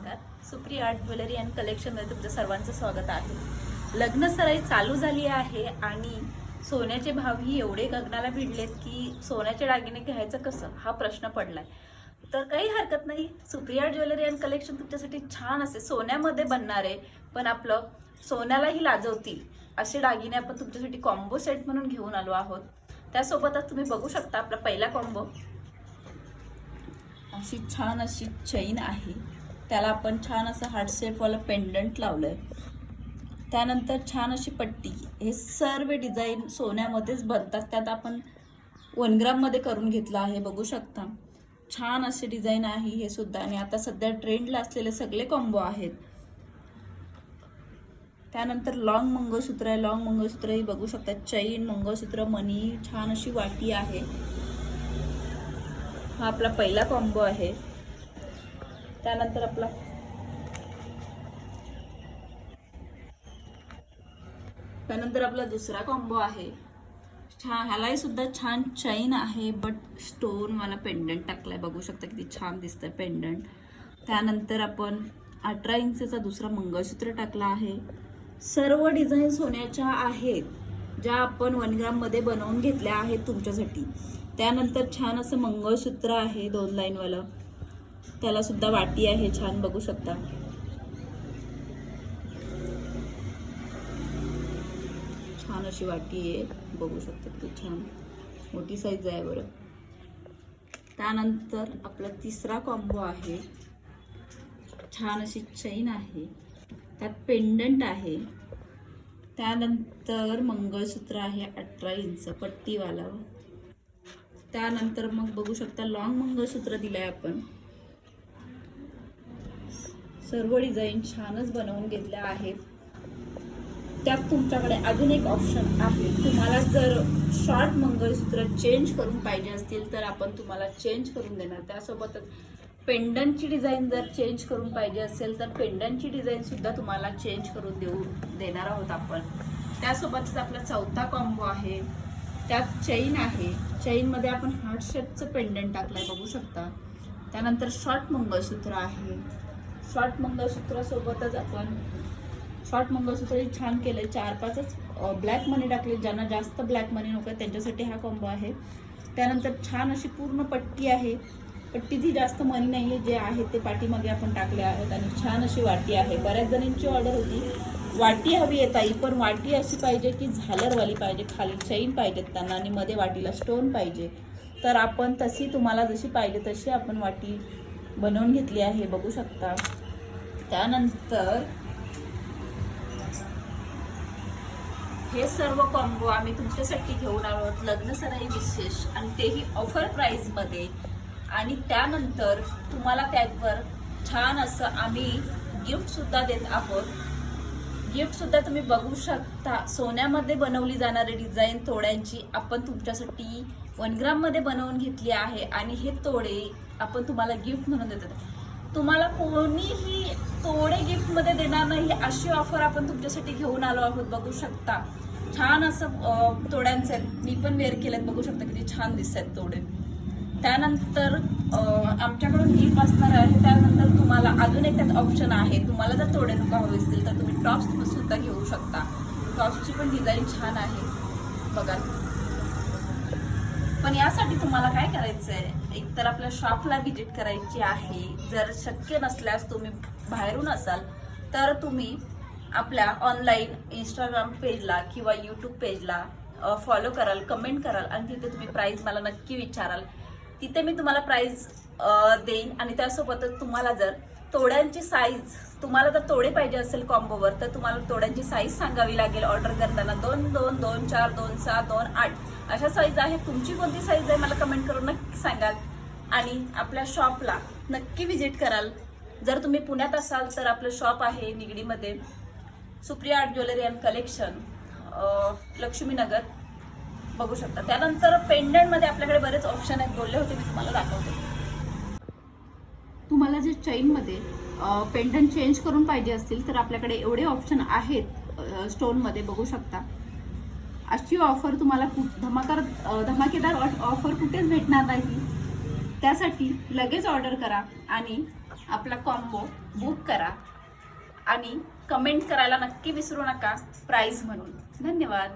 नमस्कार. Supriya art jewellery and कलेक्शनमध्ये तुमचं सर्वांचं स्वागत आहे. लग्न सराई चालू झाली आहे आणि सोन्याचे भावही एवढे गगनाला भिडलेत की सोन्याचे दागिने घ्यायचं कसं? हा प्रश्न पडलाय. तर काही हरकत नाही. Supriya art jewellery and collection तुमच्यासाठी छान असे सोन्यामध्ये बनणारे पण आपलं सोन्यालाही लाजवतील असे दागिने आपण तुमच्यासाठी कॉम्बो सेट म्हणून घेऊन आलो आहोत. त्यासोबतच तुम्ही बघू शकता आपला पहिला कॉम्बो अशी छान अशी चैन आहे. त्याला आपण छान असं हार्ट शेपवालं पेंडंट लावलंय. त्यानंतर छान अशी पट्टी. हे सर्व डिझाईन सोन्यामध्येच बनतात. त्यात आपण वन ग्राममध्ये करून घेतलं आहे बघू शकता. छान असे डिझाईन आहे हे सुद्धा. आणि आता सध्या ट्रेंडला असलेले सगळे कॉम्बो आहेत. त्यानंतर लॉंग मंगळसूत्र आहे. लॉंग मंगळसूत्रही बघू शकता. चैन मंगळसूत्र मणी छान अशी वाटी आहे. हा आपला पहिला कॉम्बो आहे. त्यानंतर आपला त्यानंतर आपला दुसरा कॉम्बो आहे. छान ह्यालाही सुद्धा छान चैन आहे बट स्टोनवाला पेंडंट टाकलाय. बघू शकता किती छान दिसतंय पेंडंट त्यानंतर आपण अठरा इंचचा दुसरा मंगळसूत्र टाकला आहे. सर्व डिझाईन सोन्याच्या आहेत ज्या आपण वन ग्राममध्ये बनवून घेतल्या आहेत तुमच्यासाठी. त्यानंतर छान असं मंगळसूत्र आहे दोन लाईनवालं त्याला सुद्धा वाटी आहे छान बघू शकता. छान अशी वाटी आहे बघू शकता ती छान. मोठी साईज आहे बरं. त्यानंतर आपला तिसरा कॉम्बो आहे. छान अशी चैन आहे. त्यात पेंडंट आहे. त्यानंतर मंगळसूत्र आहे अठरा इंच पट्टीवाला. त्यानंतर मग बघू शकता लॉंग मंगळसूत्र दिलं आहे आपण. सर्व डिझाईन छानच बनवून घेतल्या आहेत. त्यात तुमच्याकडे अजून एक ऑप्शन आहे. तुम्हाला जर शॉर्ट मंगळसूत्र चेंज करून पाहिजे असतील तर आपण तुम्हाला चेंज करून देणार. त्यासोबतच पेंडनची डिझाईन जर चेंज करून पाहिजे असेल तर पेंडनची डिझाईन सुद्धा तुम्हाला चेंज करून देऊ देणार आहोत आपण. त्यासोबतच आपला चौथा कॉम्बो आहे. त्यात चैन आहे. चैनमध्ये आपण हार्ट शेपचं पेंडंट टाकलंय बघू शकता. त्यानंतर शॉर्ट मंगळसूत्र आहे. शॉर्ट मंगळसूत्रासोबतच आपण शॉर्ट मंगळसूत्र छान केलं चार पाचच ब्लॅक मनी टाकले. ज्यांना जास्त ब्लॅक मनी नको आहे त्यांच्यासाठी हा कॉम्बो आहे. त्यानंतर छान अशी पूर्ण पट्टी आहे. पट्टीची जास्त मनी नाही आहे जे आहे ते पाठीमागे आपण टाकले आहेत आणि छान अशी वाटी आहे. बऱ्याच जणींची ऑर्डर होती. वाटी हवी आहे ताई पण वाटी अशी पाहिजे की झालरवाली पाहिजे खाली चैन पाहिजेत त्यांना आणि मध्ये वाटीला स्टोन पाहिजे. तर आपण तशी तुम्हाला जशी पाहिजे तशी आपण वाटी बनवून घेतली आहे बघू शकता. त्यानंतर हे सर्व कॉम्बो आम्ही तुमच्यासाठी घेऊन आलो आहोत लग्न सराई विशेष आणि तेही ऑफर प्राईजमध्ये आणि त्यानंतर तुम्हाला त्यावर छान असं आम्ही गिफ्टसुद्धा देत आहोत. गिफ्टसुद्धा तुम्ही बघू शकता. सोन्यामध्ये बनवली जाणारी डिझाईन तोड्यांची आपण तुमच्यासाठी वन ग्राममध्ये बनवून घेतली आहे. आणि हे तोडे आपण तुम्हाला गिफ्ट म्हणून देतात तुम्हाला कोणीही तोडे गिफ्टमध्ये देणार नाही अशी ऑफर आपण तुमच्यासाठी घेऊन आलो आहोत. बघू शकता. छान असं तोड्यांचे आहेत. मी पण वेअर केलेत. बघू शकता किती छान दिसत आहेत तोडे. त्यानंतर आमच्याकडून गिफ्ट असणार आहे. त्यानंतर तुम्हाला अजून एक त्यात ऑप्शन आहे. तुम्हाला जर तोडे नको हवे असतील तर तुम्ही टॉप्स सुद्धा घेऊ शकता. टॉप्सची पण डिझाईन छान आहे. बघा. पण यासाठी तुम्हाला काय करायचं आहे एकतर आपल्या शॉपला व्हिजिट करायची आहे. जर शक्य नसल्यास तुम्ही बाहेरून असाल तर तुम्ही आपल्या ऑनलाईन इंस्टाग्राम पेजला किंवा यूट्यूब पेजला फॉलो कराल कमेंट कराल आणि तिथे तुम्ही प्राईज मला नक्की विचाराल. तिथे मी तुम्हाला प्राईज देईन आणि त्यासोबतच तुम्हाला जर तोड्यांची साईज तुम्हाला जर तोडे पाहिजे असेल कॉम्बोवर तर तुम्हाला तोड्यांची साईज सांगावी लागेल ऑर्डर करताना. दोन दोन दोन चार दोन सहा दोन आठ. अशा साईज आहे तुमची कोणती साईज आहे? मला कमेंट करून नक्की सांगाल. आणि आपल्या शॉपला नक्की व्हिजिट कराल. जर तुम्ही पुण्यात असाल तर आपलं शॉप आहे निगडीमध्ये. Supriya art jewellery and collection Lakshmi Nagar. बघू शकता. त्यानंतर पेंडंटमध्ये आपल्याकडे बरेच ऑप्शन आहेत. बोलले होते मी तुम्हाला दाखवते. तुम्हाला जे चैनमध्ये पेंडंट चेंज करून पाहिजे असतील तर आपल्याकडे एवढे ऑप्शन आहेत स्टोनमध्ये बघू शकता. अशी ऑफर तुम्हाला कु- धमाकार धमाकेदार ऑफर कुठेच भेटणार नाही त्यासाठी लगेच ऑर्डर करा आणि आपला कॉम्बो बुक करा आणि कमेंट करायला नक्की विसरू नका प्राईज म्हणून. धन्यवाद.